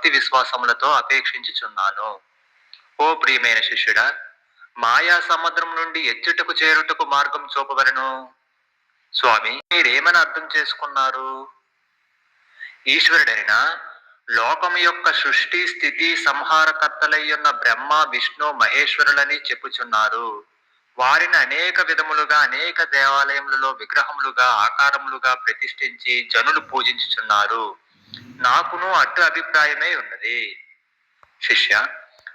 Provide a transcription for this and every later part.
భక్తి విశ్వాసములతో అపేక్షించుచున్నాను. ఓ ప్రియమైన శిష్యుడా మాయా సముద్రం నుండి ఎచ్చుటకు చేరుటకు మార్గం చూపవలను? స్వామి మీరేమని అర్థం చేసుకున్నారు? ఈశ్వరుడైన లోకం యొక్క సృష్టి స్థితి సంహారకర్తలయ్యున్న బ్రహ్మ విష్ణు మహేశ్వరులని చెప్పుచున్నారు. వారిని అనేక విధములుగా అనేక దేవాలయములలో విగ్రహములుగా ఆకారములుగా ప్రతిష్ఠించి జనులు పూజించుచున్నారు. నాకును అటు అభిప్రాయమే ఉన్నది. శిష్య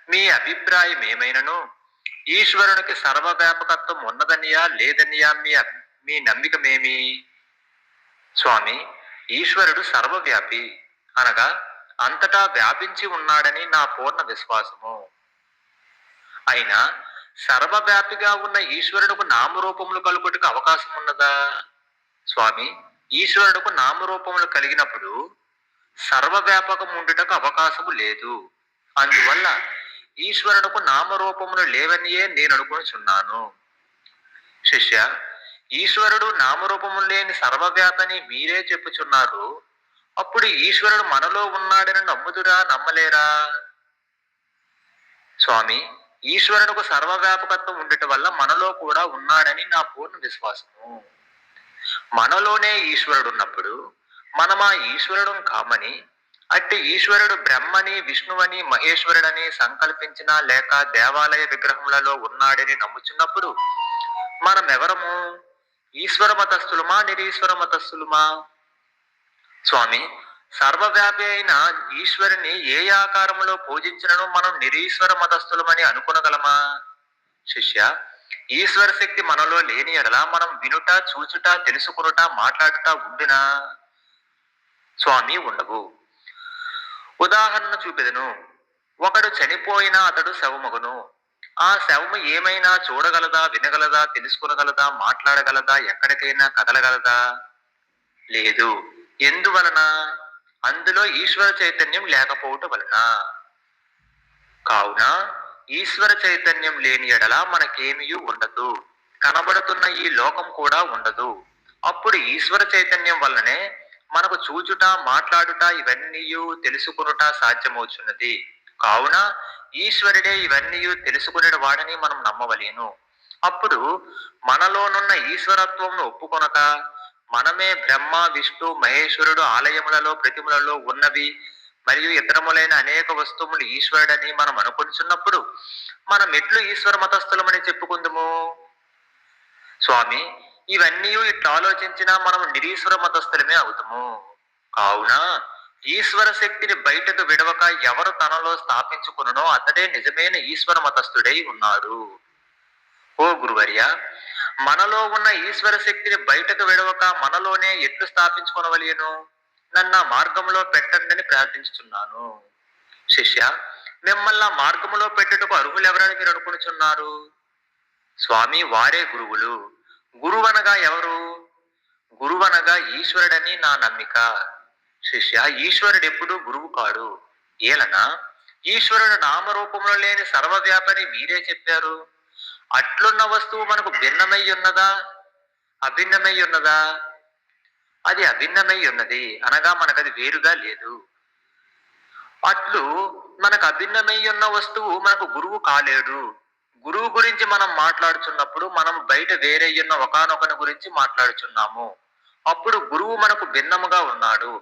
మీ అభిప్రాయం ఏమైనను? ఈశ్వరునికి సర్వవ్యాపకత్వం ఉన్నదనియా లేదనియా మీ మీ నమ్మికమేమి? స్వామి ఈశ్వరుడు సర్వవ్యాపి అనగా అంతటా వ్యాపించి ఉన్నాడని నా పూర్ణ విశ్వాసము. అయినా సర్వవ్యాపిగా ఉన్న ఈశ్వరుడుకు నామరూపములు కలుగుటకు అవకాశం ఉన్నదా స్వామి ఈశ్వరుడుకు నామరూపములు కలిగినప్పుడు సర్వవ్యాపకం ఉండుటకు అవకాశము లేదు. అందువల్ల ఈశ్వరుడుకు నామరూపములు లేవనియే నేను అనుకునిచున్నాను శిష్య ఈశ్వరుడు నామరూపములు లేని సర్వవ్యాపని మీరే చెప్పుచున్నారు. అప్పుడు ఈశ్వరుడు మనలో ఉన్నాడని నమ్ముదురా నమ్మలేరా? స్వామి ఈశ్వరుడుకు సర్వవ్యాపకత్వం ఉండటం వల్ల మనలో కూడా ఉన్నాడని నా పూర్ణ విశ్వాసము. మనలోనే ఈశ్వరుడు ఉన్నప్పుడు మనమా ఈశ్వరుడు కామని అట్టి ఈశ్వరుడు బ్రహ్మని విష్ణువని మహేశ్వరుడని సంకల్పించిన లేక దేవాలయ విగ్రహములలో ఉన్నాడని నమ్ముచున్నప్పుడు మనం ఎవరము ఈశ్వర మతస్థులమా నిరీశ్వర మతస్థులమా? స్వామి సర్వవ్యాపి అయిన ఈశ్వరుని ఏ ఆకారంలో పూజించినను మనం నిరీశ్వర మతస్థులమని అనుకునగలమా? శిష్య ఈశ్వర శక్తి మనలో లేని ఎడల మనం వినుట చూచుట తెలుసుకునుట మాట్లాడుట ఉండినా? స్వామి ఉండవు. ఉదాహరణ చూపెదను. ఒకడు చనిపోయినా అతడు శవమగును. ఆ శవము ఏమైనా చూడగలదా వినగలదా తెలుసుకునగలదా మాట్లాడగలదా ఎక్కడికైనా కదలగలదా? లేదు. ఎందువలన? అందులో ఈశ్వర చైతన్యం లేకపోవటం వలన. కావున ఈశ్వర చైతన్యం లేని ఎడల మనకేమీ ఉండదు. కనబడుతున్న ఈ లోకం కూడా ఉండదు. అప్పుడు ఈశ్వర చైతన్యం వల్లనే మనకు చూచుట మాట్లాడుట ఇవన్నీ తెలుసుకునుట సాధ్యమవుచున్నది. కావున ఈశ్వరుడే ఇవన్నీ తెలుసుకునే వాడని మనం నమ్మవలేను. అప్పుడు మనలోనున్న ఈశ్వరత్వంను ఒప్పుకొనక మనమే బ్రహ్మ విష్ణు మహేశ్వరుడు ఆలయములలో ప్రతిమలలో ఉన్నవి మరియు ఇతరములైన అనేక వస్తువులు ఈశ్వరుడని మనం అనుకుంటున్నప్పుడు మనం ఎట్లు ఈశ్వర మతస్థులమని చెప్పుకుందుము? స్వామి ఇవన్నీ ఇట్లా ఆలోచించినా మనం నిరీశ్వర మతస్థులమే అవుతాము. కావున ఈశ్వర శక్తిని బయటకు విడవక ఎవరు తనలో స్థాపించుకునో అతడే నిజమైన ఈశ్వర మతస్థుడై ఉన్నాడు. ఓ గురువర్య మనలో ఉన్న ఈశ్వర శక్తిని బయటకు విడవక మనలోనే ఎట్లు స్థాపించుకొనవలేను? నన్ను మార్గంలో పెట్టండి అని ప్రార్థించుతున్నాను శిష్య మిమ్మల్ని మార్గంలో మార్గములో పెట్టుటకు అర్హులు ఎవరని మీరు అనుకునిచున్నారు? స్వామి వారే గురువులు. గురువనగా ఎవరు? గురువనగా ఈశ్వరుడని నా నమ్మిక. శిష్య ఈశ్వరుడు ఎప్పుడు గురువు కాడు ఏలనా? ఈశ్వరుడు నామరూపంలో లేని సర్వవ్యాపని మీరే చెప్పారు. అట్లున్న వస్తువు మనకు భిన్నమై ఉన్నదా? అభిన్నమై ఉన్నదా అది అభిన్నమై ఉన్నది అనగా మనకు అది వేరుగా లేదు. అట్లు మనకు అభిన్నమై ఉన్న వస్తువు మనకు గురువు కాలేడు. గురువు గురించి మనం మాట్లాడుచున్నప్పుడు మనం బయట వేరే ఉన్న ఒకనొకని గురించి మాట్లాడుచున్నాము. అప్పుడు గురువు మనకు భిన్నముగా ఉన్నాడు.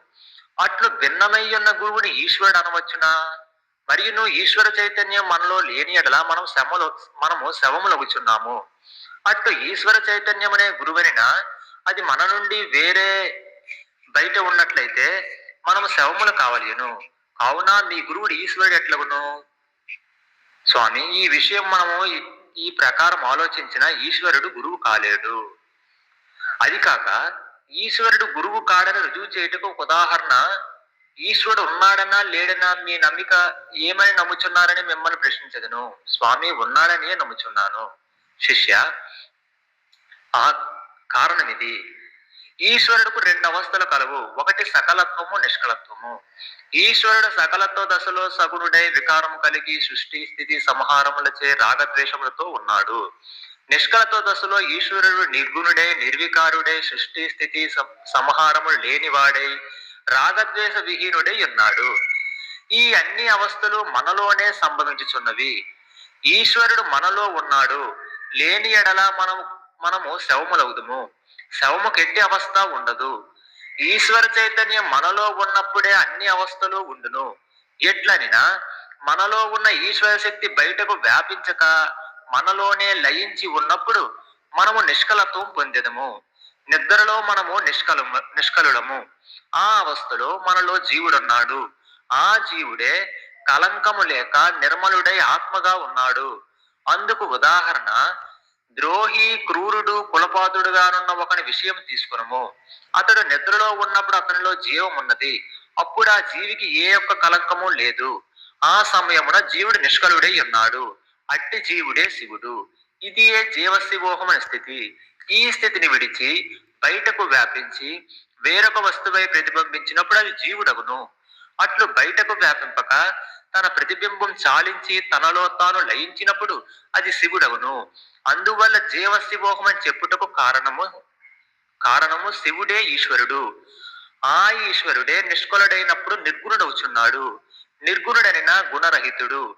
అట్లు భిన్నమై ఉన్న గురువుని ఈశ్వరుడు అనవచ్చునా? మరియు ఈశ్వర చైతన్యం మనలో లేని ఎడలా మనం శమలు మనము శవములగుచున్నాము. అట్లు ఈశ్వర చైతన్యం అనే గురువనిన అది మన నుండి వేరే బయట ఉన్నట్లయితే మనము శవములు కావలేను కావున మీ గురువుడు ఈశ్వరుడు ఎట్లగును? స్వామి ఈ విషయం మనము ఈ- ఈ ప్రకారం ఆలోచించిన ఈశ్వరుడు గురువు కాలేడు అది కాక ఈశ్వరుడు గురువు కాడని రుజువు చేయుటకు ఒక ఉదాహరణ ఈశ్వరుడు ఉన్నాడనా లేడనా మీ నమ్మిక ఏమని నమ్ముచున్నారని మిమ్మల్ని ప్రశ్నించదను. స్వామి ఉన్నాడని నమ్ముచున్నాను. శిష్య ఆ కారణం ఇది ఈశ్వరుడుకు రెండు అవస్థలు కలవు. ఒకటి సకలత్వము నిష్కలత్వము. ఈశ్వరుడు సకలత్వ దశలో సగుణుడై వికారము కలిగి సృష్టి స్థితి సంహారములచే రాగద్వేషములతో ఉన్నాడు. నిష్కలత్వ దశలో ఈశ్వరుడు నిర్గుణుడై నిర్వికారుడై సృష్టి స్థితి సం- సంహారములు లేనివాడై రాగద్వేష విహీనుడై ఉన్నాడు. ఈ అన్ని అవస్థలు మనలోనే సంబంధించుచున్నవి. ఈశ్వరుడు మనలో ఉన్నాడు. లేని ఎడల మనము మనము శవములవుదుము. శవము ఎట్టి అవస్థ ఉండదు. ఈశ్వర చైతన్యం మనలో ఉన్నప్పుడే అన్ని అవస్థలు ఉండును. ఎట్లనినా మనలో ఉన్న ఈశ్వర శక్తి బయటకు వ్యాపించక మనలోనే లయించి ఉన్నప్పుడు మనము నిష్కలత్వం పొందెదము. నిద్రలో మనము నిష్కలు నిష్కలుడము ఆ అవస్థలో మనలో జీవుడున్నాడు. ఆ జీవుడే కలంకము లేక నిర్మలుడై ఆత్మగా ఉన్నాడు. అందుకు ఉదాహరణ ద్రోహి క్రూరుడు కులపాతుడుగానున్న ఒకని విషయం తీసుకునము. అతడు నిద్రలో ఉన్నప్పుడు అతనిలో జీవం ఉన్నది. అప్పుడు ఆ జీవికి ఏ ఒక్క కలంకము లేదు. ఆ సమయమున జీవుడు నిష్కలుడై ఉన్నాడు. అట్టి జీవుడే శివుడు. ఇది ఏ జీవశివోహమైన స్థితి. ఈ స్థితిని విడిచి బయటకు వ్యాపించి వేరొక వస్తువై ప్రతిబింబించినప్పుడు అది జీవుడగును. అట్లు బయటకు వ్యాపింపక తన ప్రతిబింబం చాలించి తనలో తాను లయించినప్పుడు అది శివుడవును అందువల్ల జీవశివోహం అని చెప్పుటకు కారణము కారణము శివుడే ఈశ్వరుడు. ఆ ఈశ్వరుడే నిష్కులుడైనప్పుడు నిర్గుణుడవుచున్నాడు. నిర్గుణుడనిన గుణరహితుడు.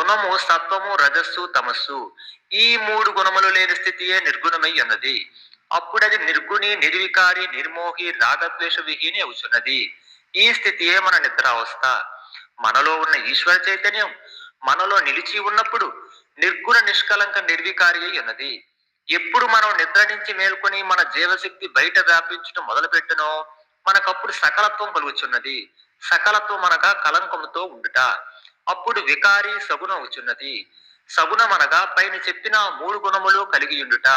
గుణము సత్వము రజస్సు తమస్సు ఈ మూడు గుణములు లేని స్థితియే నిర్గుణమై ఉన్నది. అప్పుడది నిర్గుణి నిర్వికారి నిర్మోహి రాగద్వేష విహీని అవుతున్నది ఈ స్థితియే మన నిద్రావస్థ. మనలో ఉన్న ఈశ్వర చైతన్యం మనలో నిలిచి ఉన్నప్పుడు నిర్గుణ నిష్కలంక నిర్వికారి అయి ఉన్నది. ఎప్పుడు మనం నిద్ర నుంచి మేల్కొని మన జీవశక్తి బయట వ్యాపించడం మొదలుపెట్టునో మనకప్పుడు సకలత్వం కలుగుచున్నది. సకలత్వం అనగా కలంకముతో ఉండుట. అప్పుడు వికారి సగుణం వచ్చున్నది. సగుణం అనగా పైన చెప్పిన మూడు గుణములు కలిగి ఉండుట.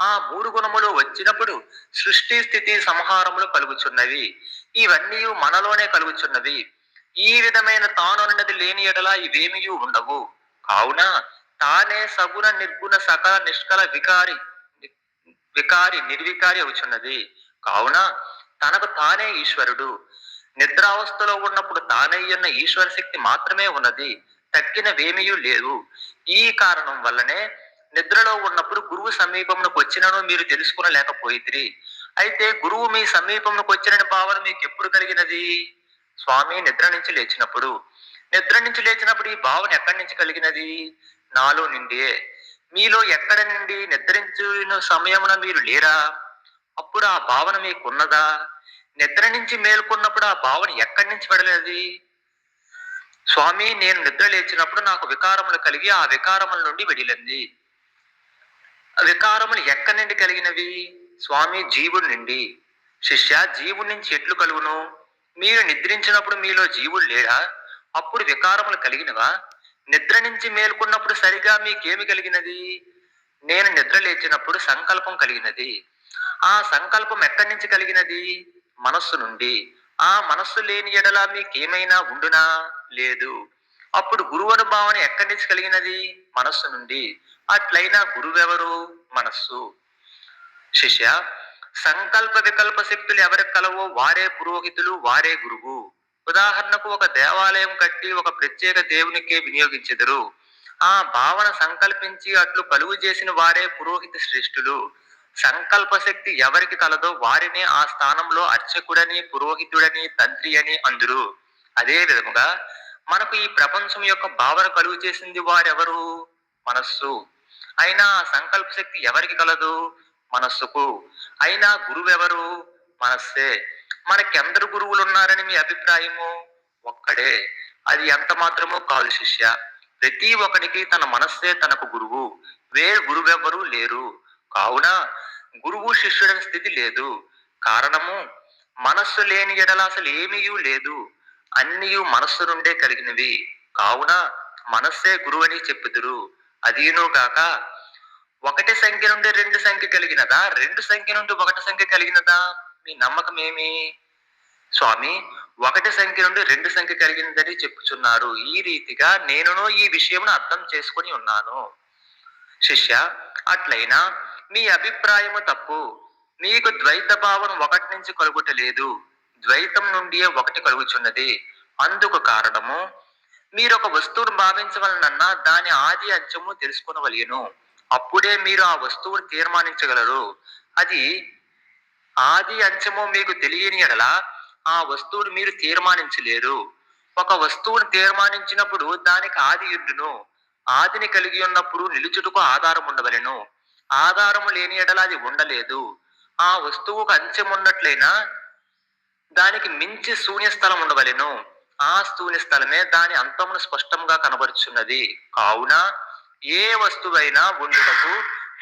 ఆ మూడు గుణములు వచ్చినప్పుడు సృష్టి స్థితి సంహారములు కలుగుచున్నవి. ఇవన్నీ మనలోనే కలుగుచున్నవి. ఈ విధమైన తానున్నది లేని ఎడల ఇవేమియూ ఉండవు. కావున తానే సగుణ నిర్గుణ సకల నిష్కల వికారి వికారి నిర్వికారి అవుచున్నది. కావున తనకు తానే ఈశ్వరుడు. నిద్రావస్థలో ఉన్నప్పుడు తానయ్యన్న ఈశ్వర శక్తి మాత్రమే ఉన్నది. తక్కినవేమీ లేవు. ఈ కారణం వల్లనే నిద్రలో ఉన్నప్పుడు గురువు సమీపంలోకి వచ్చినను మీరు తెలుసుకునలేకపోయితిరి. అయితే గురువు మీ సమీపంలోకి వచ్చిన భావన మీకు ఎప్పుడు కలిగినది? స్వామి నిద్ర నుంచి లేచినప్పుడు నిద్ర నుంచి లేచినప్పుడు ఈ భావన ఎక్కడి నుంచి కలిగినది? నాలో నుండే. మీలో ఎక్కడ నుండి నిద్రించిన సమయమున మీరు లేరా? అప్పుడు ఆ భావన మీకున్నదా? నిద్ర నుంచి మేల్కొన్నప్పుడు ఆ భావన ఎక్కడి నుంచి పడలేదు? స్వామి నేను నిద్ర లేచినప్పుడు నాకు వికారములు కలిగి ఆ వికారముల నుండి వెడిలింది. ఆ వికారములు ఎక్కడి నుండి కలిగినవి? స్వామి జీవుడి నుండి. శిష్య జీవుడి నుంచి ఎట్లు కలుగును? మీరు నిద్రించినప్పుడు మీలో జీవుడు లేడా? అప్పుడు వికారములు కలిగినవా? నిద్ర నుంచి మేల్కొన్నప్పుడు సరిగా మీకేమి కలిగినది? నేను నిద్ర లేచినప్పుడు సంకల్పం కలిగినది. ఆ సంకల్పం ఎక్కడి నుంచి కలిగినది? మనస్సు నుండి. ఆ మనస్సు లేని ఎడల మీకేమైనా ఉండునా? లేదు. అప్పుడు గురువు అనుభావన ఎక్కడి నుంచి కలిగినది? మనస్సు నుండి. అట్లయినా గురువెవరు? మనస్సు. శిష్య సంకల్ప వికల్ప శక్తులు ఎవరికి కలవో వారే పురోహితులు వారే గురువు. ఉదాహరణకు ఒక దేవాలయం కట్టి ఒక ప్రత్యేక దేవునికే వినియోగించెదరు. ఆ భావన సంకల్పించి అట్లు కలుగు చేసిన వారే పురోహిత శ్రేష్ఠులు. సంకల్ప శక్తి ఎవరికి కలదో వారినే ఆ స్థానంలో అర్చకుడని పురోహితుడని తంత్రి అని అందురు. అదే విధముగా మనకు ఈ ప్రపంచం యొక్క భావన కలుగు చేసింది వారెవరు? మనస్సు. అయినా ఆ సంకల్ప శక్తి ఎవరికి కలదు? మనస్సుకు. అయినా గురువెవరు? మనస్సే. మనకెందరు గురువులు ఉన్నారని మీ అభిప్రాయము? ఒక్కడే. అది ఎంత మాత్రమో కాదు శిష్య. ప్రతి ఒక్కడికి తన మనస్సే తనకు గురువు. వేరు గురువెవ్వరూ లేరు. కావున గురువు శిష్యుడని స్థితి లేదు. కారణము మనస్సు లేని ఎడల అసలు ఏమీయూ లేదు. అన్నీయు మనస్సు నుండే కలిగినవి. కావున మనస్సే గురువు అని చెప్పుదురు. అదీను గాక ఒకటి సంఖ్య నుండి రెండు సంఖ్య కలిగినదా? రెండు సంఖ్య నుండి ఒకటి సంఖ్య కలిగినదా? మీ నమ్మకం ఏమి? స్వామి ఒకటి సంఖ్య నుండి రెండు సంఖ్య కలిగినదని చెప్పుచున్నారు ఈ రీతిగా నేనును ఈ విషయమును అర్థం చేసుకొని ఉన్నాను. శిష్య అట్లయినా మీ అభిప్రాయము తప్పు. మీకు ద్వైత భావం ఒకటి నుంచి కలుగుటలేదు ద్వైతం నుండియే ఒకటి కలుగుచున్నది. అందుకు కారణము మీరు ఒక వస్తువును భావించవలనన్నా దాని ఆది అంచము తెలుసుకునవలెను అప్పుడే మీరు ఆ వస్తువును తీర్మానించగలరు. అది ఆది అంచము మీకు తెలియని ఎడల ఆ వస్తువును మీరు తీర్మానించలేరు. ఒక వస్తువును తీర్మానించినప్పుడు దానికి ఆది ఉండును. ఆదిని కలిగి ఉన్నప్పుడు నిలుచుటకు ఆధారం ఉండవలెను. ఆధారము లేని ఎడల అది ఉండలేదు. ఆ వస్తువుకు అంచెం ఉన్నట్లయినా దానికి మించి శూన్య స్థలం ఉండవలెను. ఆ శూన్య స్థలమే దాని అంతమును స్పష్టంగా కనబరుచున్నది. కావున ఏ వస్తువైనా ఉండుటకు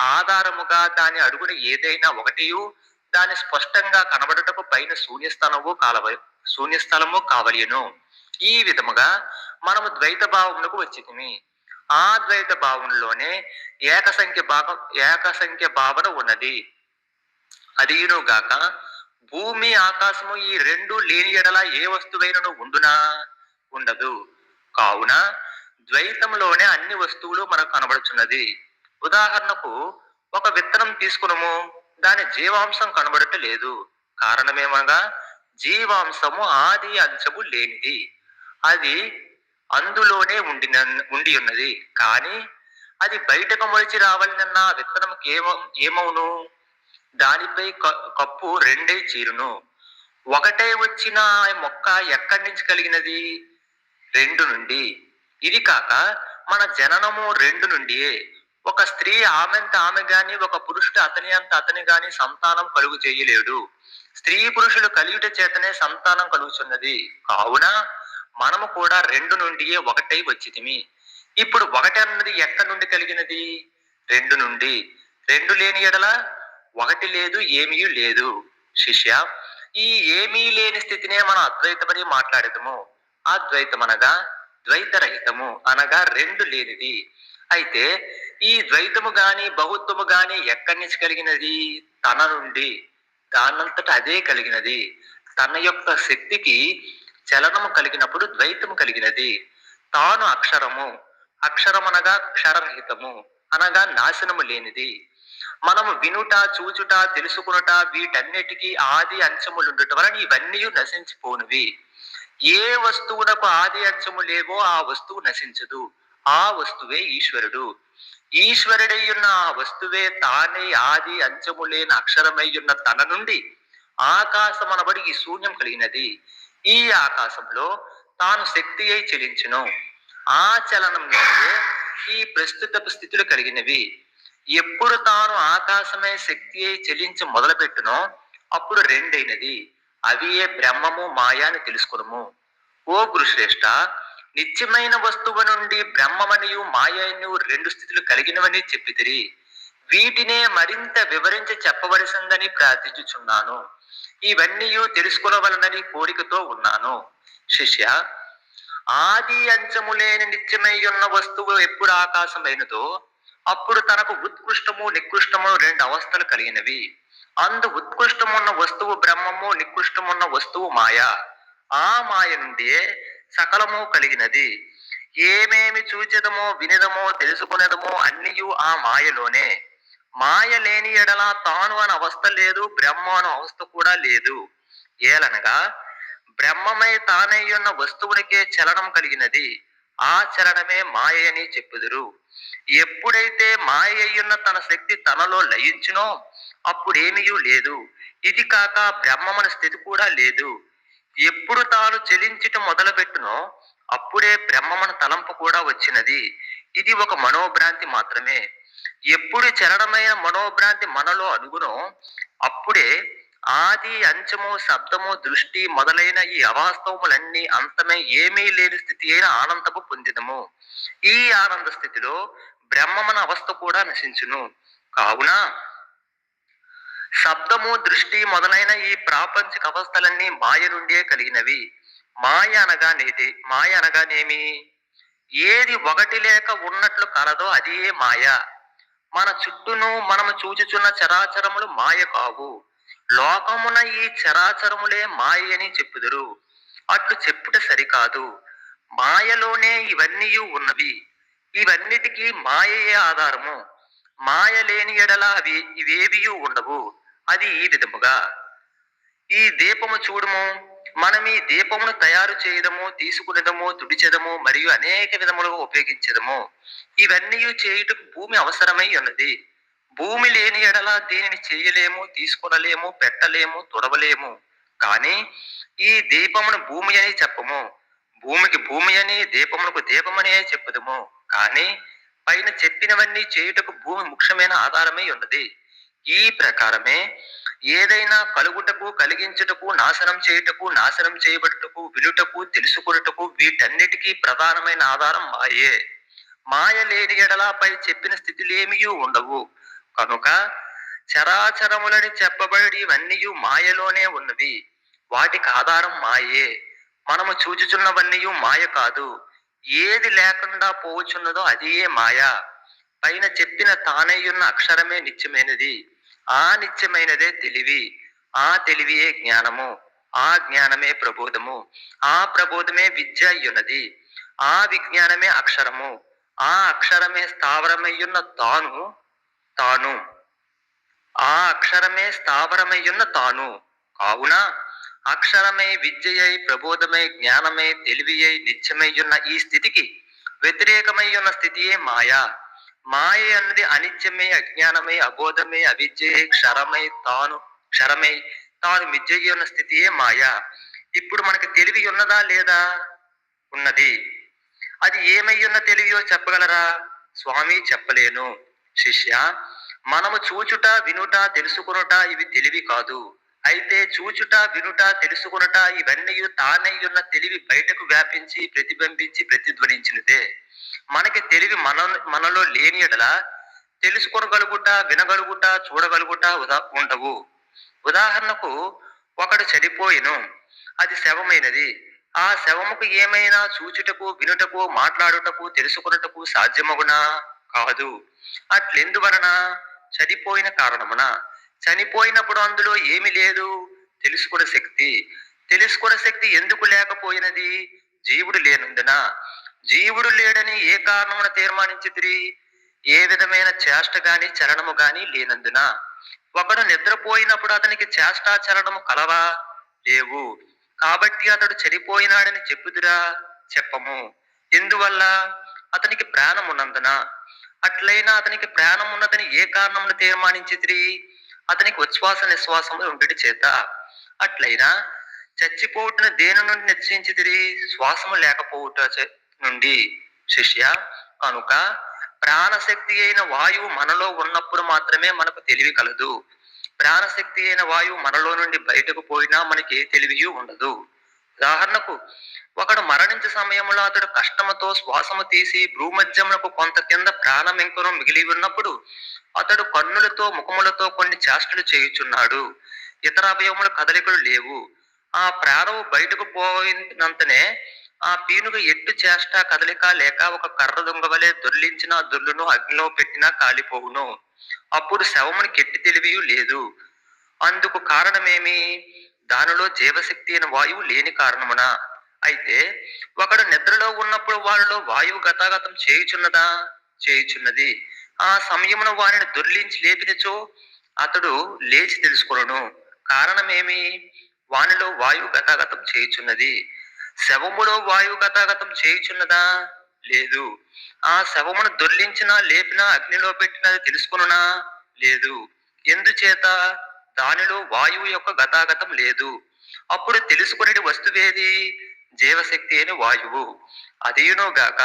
ఆధారముగా దాని అడుగున ఏదైనా ఒకటియు దాని స్పష్టంగా కనబడుటకు పైన శూన్యస్థలము కాలవ శూన్యస్థలము కావలియను. ఈ విధముగా మనము ద్వైత భావములకు వచ్చితిమి. ఆ ద్వైత భావంలోనే ఏకసంఖ్య భాగం ఏకసంఖ్య భావన ఉన్నది. అదియును గాక భూమి ఆకాశము ఈ రెండు లేని ఎడల ఏ వస్తువైనను ఉండునా ఉండదు. కావున ద్వైతంలోనే అన్ని వస్తువులు మనకు కనబడుచున్నది. ఉదాహరణకు ఒక విత్తనం తీసుకునము దాని జీవాంశం కనబడట లేదు. కారణమేమనగా జీవాంశము ఆది అంశము లేనిది. అది అందులోనే ఉండిన ఉండి ఉన్నది కానీ అది బయటకు మొలిచి రావాలన్న విత్తనంకి ఏమ ఏమవును? దానిపై క- కప్పు రెండే చీరును. ఒకటే వచ్చిన మొక్క ఎక్కడి నుంచి కలిగినది? రెండు నుండి. ఇది కాక మన జననము రెండు నుండియే ఒక స్త్రీ ఆమెంత ఆమె గాని ఒక పురుషుడు అతని అంత అతని గాని సంతానం కలుగు చేయలేడు. స్త్రీ పురుషులు కలియుట చేతనే సంతానం కలుగుతున్నది కావున మనము కూడా రెండు నుండియే ఒకటై వచ్చితిమి. ఇప్పుడు ఒకటి అన్నది ఎక్కడి నుండి కలిగినది? రెండు నుండి. రెండు లేని ఎడల ఒకటి లేదు ఏమీ లేదు. శిష్య ఈ ఏమీ లేని స్థితినే మనం అద్వైతమని మాట్లాడేదము. అద్వైతం అనగా ద్వైతరహితము అనగా రెండు లేనిది. అయితే ఈ ద్వైతము గాని బహుత్వము గాని ఎక్కడి నుంచి కలిగినది? తన నుండి. దానంతట అదే కలిగినది. తన యొక్క శక్తికి చలనము కలిగినప్పుడు ద్వైతము కలిగినది. తాను అక్షరము. అక్షరమనగా క్షరరహితము. అనగా నాశనము లేనిది. మనము వినుట చూచుట తెలుసుకునుట వీటన్నిటికీ ఆది అంశములుండుట వలన ఇవన్నీ నశించిపోనువి. ఏ వస్తువునకు ఆది అంశము లేవో ఆ వస్తువు నశించదు. ఆ వస్తువే ఈశ్వరుడు. ఈశ్వరుడయ్యున్న ఆ వస్తువే తానే ఆది అంశము లేని అక్షరమయ్యున్న తన నుండి ఆకాశం అనబడి ఈ శూన్యం కలిగినది. ఈ ఆకాశంలో తాను శక్తి అయి చెలించును. ఆ చలనం నుండి ఈ ప్రస్తుతపు స్థితులు కలిగినవి. ఎప్పుడు తాను ఆకాశమే శక్తి అయి చెలించి మొదలుపెట్టునో అప్పుడు రెండైనది. అవి ఏ బ్రహ్మము మాయా అని తెలుసుకునము. ఓ గురుశ్రేష్ఠ నిత్యమైన వస్తువు నుండి బ్రహ్మమనియు మాయను రెండు స్థితులు కలిగినవని చెప్పితిరి వీటినే మరింత వివరించి చెప్పవలసిందని ప్రార్థించుచున్నాను. ఇవన్నీ తెలుసుకునవలనని కోరికతో ఉన్నాను. శిష్య ఆది అంచము లేని నిత్యమై ఉన్న వస్తువు ఎప్పుడు ఆకాశమైనదో అప్పుడు తనకు ఉత్కృష్టము నికృష్టము రెండు అవస్థలు కలిగినవి. అందు ఉత్కృష్టమున్న వస్తువు బ్రహ్మము నికృష్టమున్న వస్తువు మాయ. ఆ మాయ నుండియే సకలము కలిగినది. ఏమేమి చూచెదమో వినదమో తెలుసుకునేదమో అన్నియు ఆ మాయలోనే. మాయ లేని ఎడల తాను అని అవస్థ లేదు బ్రహ్మ అను అవస్థ కూడా లేదు. ఏలనగా బ్రహ్మమై తానై ఉన్న వస్తువునికే చలనం కలిగినది. ఆ చలనమే మాయ అని చెప్పుదురు. ఎప్పుడైతే మాయ అయ్యున్న తన శక్తి తనలో లయించునో అప్పుడేమీయూ లేదు. ఇది కాక బ్రహ్మమన స్థితి కూడా లేదు. ఎప్పుడు తాను చెలించటం మొదలుపెట్టునో అప్పుడే బ్రహ్మమన తలంపు కూడా వచ్చినది. ఇది ఒక మనోభ్రాంతి మాత్రమే. ఎప్పుడు చలనమైన మనోభ్రాంతి మనలో అనుగుణం అప్పుడే ఆది అంచము శబ్దము దృష్టి మొదలైన ఈ అవాస్తవములన్నీ అంతమే ఏమీ లేని స్థితి అయిన ఆనందము పొందిదము ఈ ఆనంద స్థితిలో బ్రహ్మమన అవస్థ కూడా నశించును. కావున శబ్దము దృష్టి మొదలైన ఈ ప్రాపంచిక అవస్థలన్నీ మాయ నుండే కలిగినవి. మాయ అనగానేది మాయ అనగానేమి ఏది ఒకటి లేక ఉన్నట్లు కలదో అదే మాయ. మన చుట్టూను మనము చూచుచున్న చరాచరములు మాయ కావు. లోకమున ఈ చరాచరములే మాయ అని చెప్పుదురు. అట్లు చెప్పుట సరికాదు. మాయలోనే ఇవన్నీ ఉన్నవి. ఇవన్నిటికీ మాయయే ఆధారము. మాయ లేని ఎడల అవి ఇవేవియూ ఉండవు. అది ఈ విధముగా. ఈ దీపము చూడము మనం ఈ దీపమును తయారు చేయడము తీసుకునేదము తుడిచెదము మరియు అనేక విధములుగా ఉపయోగించదము. ఇవన్నీ చేయుటకు భూమి అవసరమై ఉన్నది. భూమి లేని ఎడల దీనిని చేయలేము తీసుకొనలేము పెట్టలేము తుడవలేము. కానీ ఈ దీపమును భూమి అని చెప్పము. భూమికి భూమి అని దీపమునకు దీపమనే చెప్పుదుము. కానీ పైన చెప్పినవన్నీ చేయుటకు భూమి ముఖ్యమైన ఆధారమై ఉన్నది. ఈ ప్రకారమే ఏదైనా కలుగుటకు కలిగించుటకు నాశనం చేయుటకు నాశనం చేయబడుటకు వినుటకు తెలుసుకున్నటకు వీటన్నిటికీ ప్రధానమైన ఆధారం మాయే. మాయ లేని ఎడలాపై చెప్పిన స్థితిలేమియూ ఉండవు. కనుక చరాచరములని చెప్పబడి ఇవన్నీ మాయలోనే ఉన్నవి. వాటికి ఆధారం మాయే. మనము చూచుచున్నవన్నీ మాయ కాదు. ఏది లేకుండా పోవచున్నదో అదియే మాయ. పైన చెప్పిన తానయ్యున్న అక్షరమే నిత్యమైనది. ఆ నిత్యమైనదే తెలివి. ఆ తెలివియే జ్ఞానము. ఆ జ్ఞానమే ప్రబోధము. ఆ ప్రబోధమే విద్య అయ్యున్నది ఆ విజ్ఞానమే అక్షరము. ఆ అక్షరమే స్థావరమయ్యున్న తాను తాను. ఆ అక్షరమే స్థావరమయ్యున్న తాను. కావున అక్షరమై విద్యయై ప్రబోధమై జ్ఞానమై తెలివియై నిత్యమయ్యున్న ఈ స్థితికి వ్యతిరేకమై ఉన్న స్థితియే మాయా. మాయ అన్నది అనిత్యమే అజ్ఞానమే అబోధమే అవిద్యే క్షరమై తాను క్షరమై తాను మిజ్జయ్యి ఉన్న స్థితియే మాయ. ఇప్పుడు మనకి తెలివి ఉన్నదా లేదా? ఉన్నది. అది ఏమై ఉన్న తెలివియో చెప్పగలరా? స్వామి చెప్పలేను. శిష్య మనము చూచుట వినుట తెలుసుకునుట ఇవి తెలివి కాదు. అయితే చూచుట వినుట తెలుసుకునుట ఇవన్నీ తానై ఉన్న తెలివి బయటకు వ్యాపించి ప్రతిబింబించి ప్రతిధ్వనించినదే. మనకి తెలివి మన మనలో లేని ఎడల తెలుసుకొనగలుగుట వినగలుగుట చూడగలుగుట ఉదా ఉండవు. ఉదాహరణకు ఒకడు చనిపోయిను. అది శవమైనది. ఆ శవముకు ఏమైనా చూచుటకు వినుటకు మాట్లాడుటకు తెలుసుకున్నటకు సాధ్యమగునా? కాదు. అట్లెందువలన? చనిపోయిన కారణమున. చనిపోయినప్పుడు అందులో ఏమి లేదు? తెలుసుకునే శక్తి. తెలుసుకునే శక్తి ఎందుకు లేకపోయినది? జీవుడు లేనందున. జీవుడు లేడని ఏ కారణమున తీర్మానించితిరి? ఏ విధమైన చేష్ట గాని చరణము గాని లేనందున. ఒకడు నిద్రపోయినప్పుడు అతనికి చేష్టాచరణము కలవా? లేవు. కాబట్టి అతడు చనిపోయినాడని చెప్పుదురా? చెప్పము. ఎందువల్ల? అతనికి ప్రాణం ఉన్నందున అట్లయినా అతనికి ప్రాణం ఉన్నదని ఏ కారణమును తీర్మానించితిరి? అతనికి ఉచ్ఛ్వాస నిశ్వాసము ఉండి చేత. అట్లయినా చచ్చిపోవుటను దేని నుండి నిశ్చయించితిరి? శ్వాసము లేకపోవుట నుండి శిష్య కనుక ప్రాణశక్తి అయిన వాయువు మనలో ఉన్నప్పుడు మాత్రమే మనకు తెలివి కలదు. ప్రాణశక్తి అయిన వాయువు మనలో నుండి బయటకు పోయినా మనకి ఏ తెలివి ఉండదు. ఉదాహరణకు ఒకడు మరణించే సమయంలో అతడు కష్టముతో శ్వాసము తీసి భూమధ్యమునకు కొంత కింద ప్రాణం ఇంకను మిగిలి ఉన్నప్పుడు అతడు కన్నులతో ముఖములతో కొన్ని చేష్టలు చేయుచున్నాడు. ఇతర అవయవముల కదలికలు లేవు. ఆ ప్రాణము బయటకు పోయినంతనే ఆ పీనుగ ఎట్టు చేష్ట కదలిక లేక ఒక కర్ర దొంగ వలె దొర్లించిన దొర్లును అగ్నిలో పెట్టినా కాలిపోవును. అప్పుడు శవముని కెట్టి తెలివియు లేదు. అందుకు కారణమేమి? దానిలో జీవశక్తి అయిన వాయువు లేని కారణమున. అయితే ఒకడు నిద్రలో ఉన్నప్పుడు వాళ్ళలో వాయువు గతాగతం చేయుచున్నదా? చేయుచున్నది. ఆ సమయమున వారిని దొర్లించి లేపినచో అతడు లేచి తెలుసుకొనును. కారణమేమి? వానిలో వాయువు గతాగతం చేయుచున్నది. శవములో వాయువు గతాగతం చేయుచున్నదా? లేదు. ఆ శవమును దొర్లించినా లేపినా అగ్నిలో పెట్టినది తెలుసుకొనునా? లేదు. ఎందుచేత? దానిలో వాయువు యొక్క గతాగతం లేదు. అప్పుడు తెలుసుకునే వస్తువేది? జీవశక్తి అని వాయువు. అదేనో గాక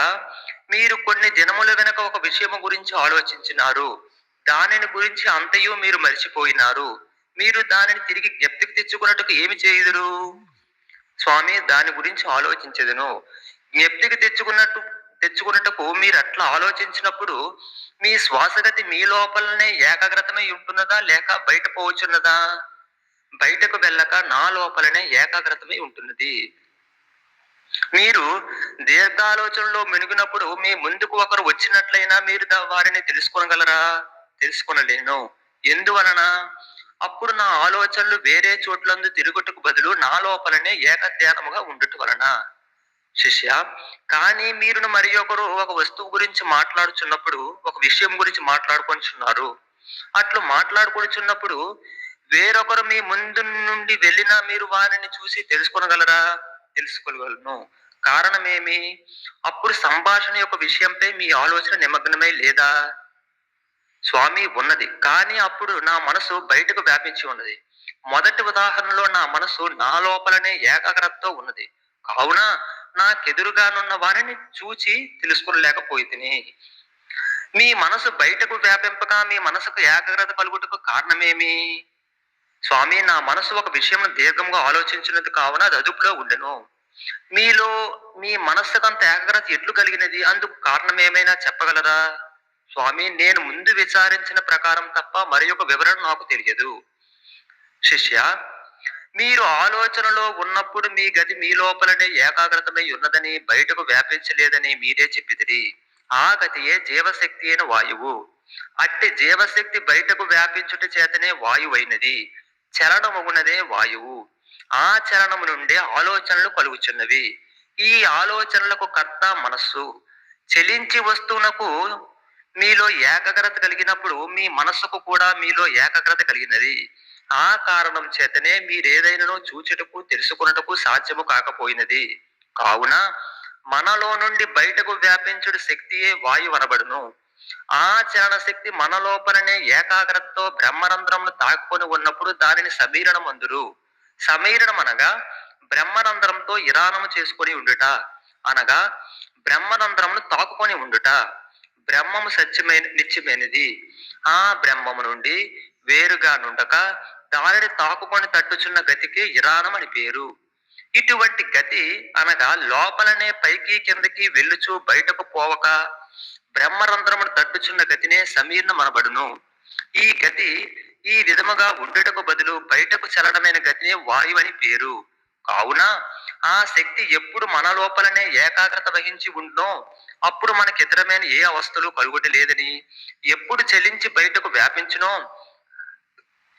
మీరు కొన్ని దినముల వెనక ఒక విషయము గురించి ఆలోచించినారు. దానిని గురించి అంతయు మీరు మర్చిపోయినారు. మీరు దానిని తిరిగి జ్ఞప్తికి తెచ్చుకున్నట్టుకు ఏమి చేయుదురు? స్వామి దాని గురించి ఆలోచించదును. జ్ఞప్తికి తెచ్చుకున్నట్టు తెచ్చుకున్నట్టుకు మీరు అట్లా ఆలోచించినప్పుడు మీ శ్వాసగతి మీ లోపలనే ఏకాగ్రతమై ఉంటున్నదా లేక బయట పోవచ్చున్నదా? బయటకు వెళ్ళక నా లోపలనే ఏకాగ్రతమై ఉంటున్నది. మీరు దీర్ఘాలోచనలో మెనుగునప్పుడు మీ ముందుకు ఒకరు వచ్చినట్లయినా మీరు వారిని తెలుసుకోగలరా తెలుసుకొనలేను. ఎందువలన? అప్పుడు నా ఆలోచనలు వేరే చోట్లందు తిరుగుటకు బదులు నా లోపలనే ఏకధ్యానముగా ఉండుట వలన. శిష్య కానీ మీరును మరి ఒకరు ఒక వస్తువు గురించి మాట్లాడుచున్నప్పుడు ఒక విషయం గురించి మాట్లాడుకొనిచున్నారు. అట్లు మాట్లాడుకొనిచున్నప్పుడు వేరొకరు మీ ముందు నుండి వెళ్ళినా మీరు వారిని చూసి తెలుసుకొనగలరా? తెలుసుకోగలను కారణమేమి? అప్పుడు సంభాషణ యొక్క విషయంపై మీ ఆలోచన నిమగ్నమై లేదా? స్వామి ఉన్నది. కానీ అప్పుడు నా మనసు బయటకు వ్యాపించి ఉన్నది. మొదటి ఉదాహరణలో నా మనసు నా లోపలనే ఏకాగ్రతతో ఉన్నది. కావున నాకెదురుగానున్న వారిని చూచి తెలుసుకొనలేకపోయితిని. మీ మనసు బయటకు వ్యాపింపక మీ మనసుకు ఏకాగ్రత కలుగుటకు కారణమేమి? స్వామి నా మనసు ఒక విషయం దీర్ఘంగా ఆలోచించినది కావున అది అదుపులో ఉండెను. మీలో మీ మనస్సుకు అంత ఏకాగ్రత ఎట్లు కలిగినది? అందుకు కారణం ఏమైనా చెప్పగలరా? స్వామి నేను ముందు విచారించిన ప్రకారం తప్ప మరి ఒక వివరణ నాకు తెలియదు. శిష్య మీరు ఆలోచనలో ఉన్నప్పుడు మీ గతి మీ లోపలనే ఏకాగ్రతమై ఉన్నదని బయటకు వ్యాపించలేదని మీరే చెప్పిదిరి ఆ గతియే జీవశక్తి అయిన వాయువు. అట్టి జీవశక్తి బయటకు వ్యాపించుట చేతనే వాయువైనది. చలనమగునదే వాయువు. ఆ చలనము నుండి ఆలోచనలు కలుగుచున్నవి. ఈ ఆలోచనలకు కర్త మనస్సు. చెలించి వస్తువునకు మీలో ఏకాగ్రత కలిగినప్పుడు మీ మనస్సుకు కూడా మీలో ఏకాగ్రత కలిగినది. ఆ కారణం చేతనే మీరేదైనాను చూచుటకు తెలుసుకున్నటకు సాధ్యము కాకపోయినది. కావున మనలో నుండి బయటకు వ్యాపించుడు శక్తియే వాయు అనబడును. ఆ శక్తి మన లోపలనే ఏకాగ్రతతో బ్రహ్మరంధ్రమును తాకుకొని ఉన్నప్పుడు దానిని సమీరణం అందురు సమీరణం అనగా బ్రహ్మరంధ్రంతో ఇరానము చేసుకొని ఉండుట. అనగా బ్రహ్మరంధ్రమును తాకుకొని ఉండుట. బ్రహ్మము సత్యమైన నిత్యమైనది. ఆ బ్రహ్మము నుండి వేరుగా నుండక దానిని తాకుకొని తట్టుచున్న గతికి ఇరానం అని పేరు. ఇటువంటి గతి అనగా లోపలనే పైకి కిందకి వెళ్ళుచు బయటకు పోవక బ్రహ్మరంధ్రమును తట్టుచున్న గతినే సమీర్ణం అనబడును ఈ గతి ఈ విధముగా ఉండటకు బదులు బయటకు చలనమైన గతినే వాయువు అని పేరు. కావున ఆ శక్తి ఎప్పుడు మన లోపలనే ఏకాగ్రత వహించి ఉండునో అప్పుడు మనకి ఇతరమైన ఏ అవస్థలు కలుగుట లేదని ఎప్పుడు చెలించి బయటకు వ్యాపించునో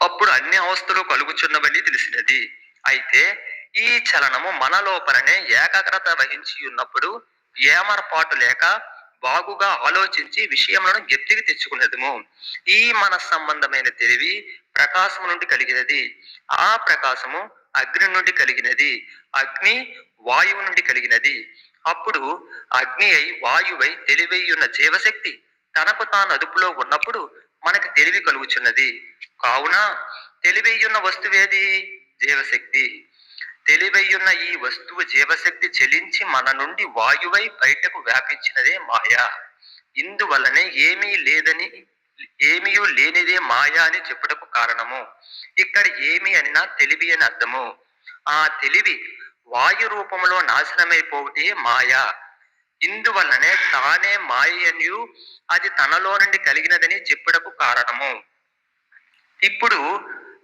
అప్పుడు అన్ని అవస్థలు కలుగుచున్నవని తెలిసినది. అయితే ఈ చలనము మన లోపలనే ఏకాగ్రత వహించి ఉన్నప్పుడు ఏమరపాటు లేక బాగుగా ఆలోచించి విషయములను గెప్తికి తెచ్చుకున్నదము. ఈ మన సంబంధమైన తెలివి ప్రకాశము నుండి కలిగినది. ఆ ప్రకాశము అగ్ని నుండి కలిగినది. అగ్ని వాయువు నుండి కలిగినది. అప్పుడు అగ్ని అయి వాయువై తెలివై జీవశక్తి తనకు తాను అదుపులో ఉన్నప్పుడు మనకు తెలివి కలుగుచున్నది. కావున తెలివైయున్న వస్తువేది జీవశక్తి. తెలివైయున్న ఈ వస్తువు జీవశక్తి చెలించి మన నుండి వాయువై బయటకు వ్యాపించినదే మాయ. ఇందువల్లనే ఏమీ లేదని ఏమీ లేనిదే మాయా అని చెప్పుటకు కారణము. ఇక్కడ ఏమి అనినా తెలివి అని అర్థము. ఆ తెలివి వాయు రూపంలో నాశనమైపోవటే మాయ. ఇందువల్లనే తానే మాయ అనియు అది తనలో నుండి కలిగినదని చెప్పుటకు కారణము. ఇప్పుడు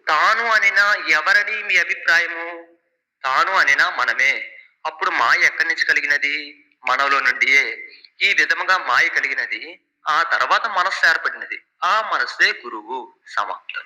తాను అనినా ఎవరని మీ అభిప్రాయము? తాను అనినా మనమే. అప్పుడు మాయ ఎక్కడి నుంచి కలిగినది? మనలో నుండియే. ఈ విధముగా మాయ కలిగినది ఆ తర్వాత మనస్సు ఏర్పడినది. ఆ మనస్సే గురువు సమాప్తం.